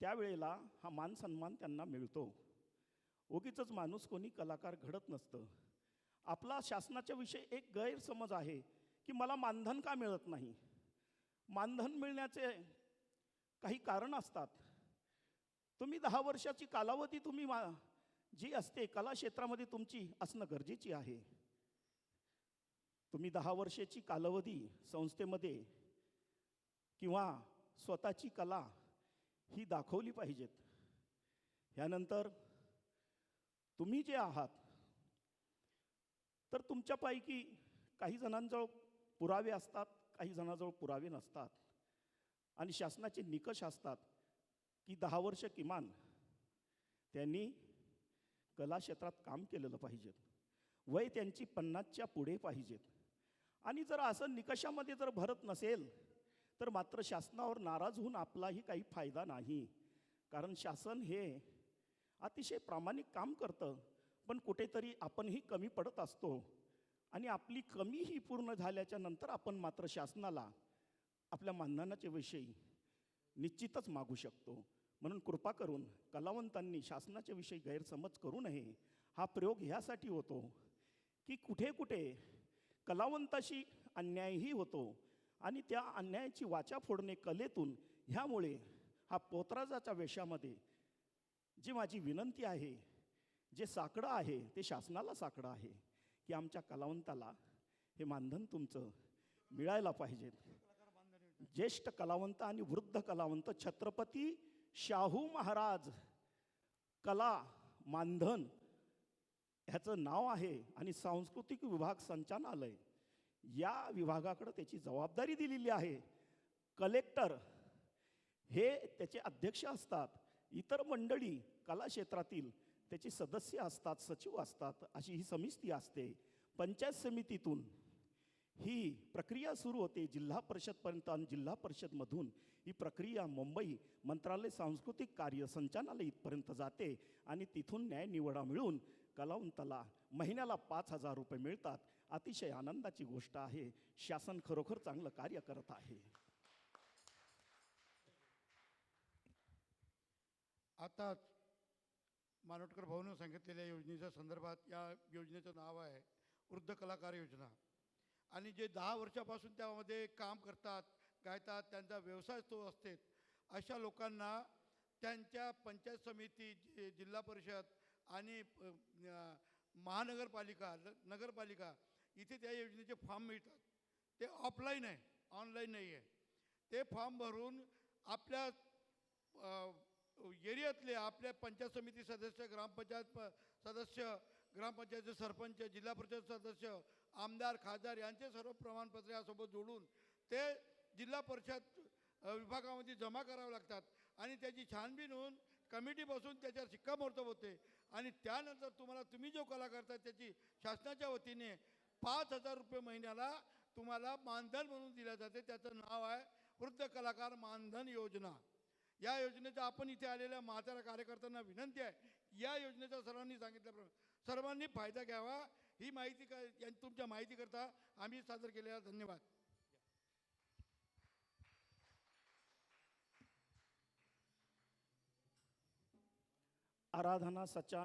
त्यावेळेला हा मान सन्मान त्यांना मिळतो. ओगीचंच माणूस कोणी कलाकार घडत नसतं. आपला शासनाच्या विषयी एक गैरसमज आहे की मला मानधन का मिळत नाही? मानधन मिळण्याचे काही कारण असतात. तुम्ही दहा वर्षाची कालावधी तुम्ही मा जी असते कला क्षेत्रामध्ये तुमची असणं गरजेची आहे. तुम्ही दहा वर्षाची कालावधी संस्थेमध्ये किंवा स्वतःची कला ही दाखवली पाहिजेत. ह्यानंतर तुम्ही जे आहात तर तुमच्यापैकी काही जणांजवळ पुरावे असतात काही जणांजवळ पुरावे नसतात. आणि शासनाचे निकष असतात की दहा वर्ष किमान त्यांनी कला क्षेत्रात काम केलेलं पाहिजेत. वय त्यांची पन्नासच्या पुढे पाहिजेत. आणि जर असं निकषामध्ये जर भरत नसेल तर मात्र शासनावर नाराज होऊन आपलाही काही फायदा नाही. कारण शासन हे अतिशय प्रामाणिक काम करतं पण कुठेतरी आपणही कमी पडत असतो. आणि आपली कमी ही पूर्ण झाल्याच्यानंतर आपण मात्र शासनाला आपल्या मानधनाच्या विषयी निश्चितच मागू शकतो. म्हणून कृपा करून कलावंतांनी शासनाच्या विषयी गैरसमज करू नये. हा प्रयोग ह्यासाठी होतो की कुठे कुठे कलावंताशी अन्यायही होतो. आणि त्या अन्यायाची वाचा फोडणे कलेतून ह्यामुळे हा पोतराजाच्या वेशामध्ये जी माझी विनंती आहे जे साकडं आहे ते शासनाला साकडं आहे की आमच्या कलावंताला हे मानधन तुमचं मिळायला पाहिजे. ज्येष्ठ कलावंत आणि वृद्ध कलावंत छत्रपती शाहू महाराज कला मानधन ह्याचं नाव आहे आणि सांस्कृतिक विभाग संचालनालय. या विभागाकडं त्याची जबाबदारी दिलेली आहे. कलेक्टर हे त्याचे अध्यक्ष असतात. इतर मंडळी कला क्षेत्रातील त्याचे सदस्य असतात सचिव असतात अशी ही समिती असते. पंचायत समितीतून ही प्रक्रिया सुरू होते. जिल्हा परिषदपर्यंत आणि जिल्हा परिषदमधून ही प्रक्रिया मुंबई मंत्रालय सांस्कृतिक कार्य संचालनालय इथपर्यंत जाते आणि तिथून न्याय निवडा मिळून कलावंताला महिन्याला पाच हजार रुपये मिळतात. अतिशय आनंदाची गोष्ट आहे. शासन खरोखर चांगलं कार्य करत आहे. आताच मानोटकर भाऊनं सांगितलेल्या योजनेच्या संदर्भात या योजनेचं नाव आहे वृद्ध कलाकार योजना. आणि जे दहा वर्षापासून त्यामध्ये काम करतात गायतात त्यांचा व्यवसाय तो असते अशा लोकांना त्यांच्या पंचायत समिती जिल्हा परिषद आणि महानगरपालिका नगरपालिका इथे त्या योजनेचे फॉर्म मिळतात. ते ऑफलाईन आहे ऑनलाईन नाही आहे. ते फॉर्म भरून आपल्या एरियातले आपल्या पंचायत समिती सदस्य ग्रामपंचायत प- सदस्य ग्रामपंचायतचे सरपंच जिल्हा परिषद सदस्य आमदार खासदार यांचे सर्व प्रमाणपत्र यासोबत जोडून ते जिल्हा परिषद विभागामध्ये जमा करावे लागतात. आणि त्याची छानबीन होऊन कमिटी बसून त्याच्यावर शिक्कामोर्तब होते. आणि त्यानंतर तुम्हाला तुम्ही जो कला करता त्याची शासनाच्या वतीने पाच हजार रुपये महिन्याला तुम्हाला मानधन म्हणून दिले जाते. त्याचं नाव आहे वृद्ध कलाकार मानधन योजना. या योजनेचा आपण इथे आलेल्या म्हाताऱ्या कार्यकर्त्यांना विनंती आहे या योजनेचा सर्वांनी सांगितल्याप्रमाणे सर्वांनी फायदा घ्यावा. ही माहिती का या- तुमच्या माहितीकरता आम्ही सादर केलेला धन्यवाद. आराधना सचा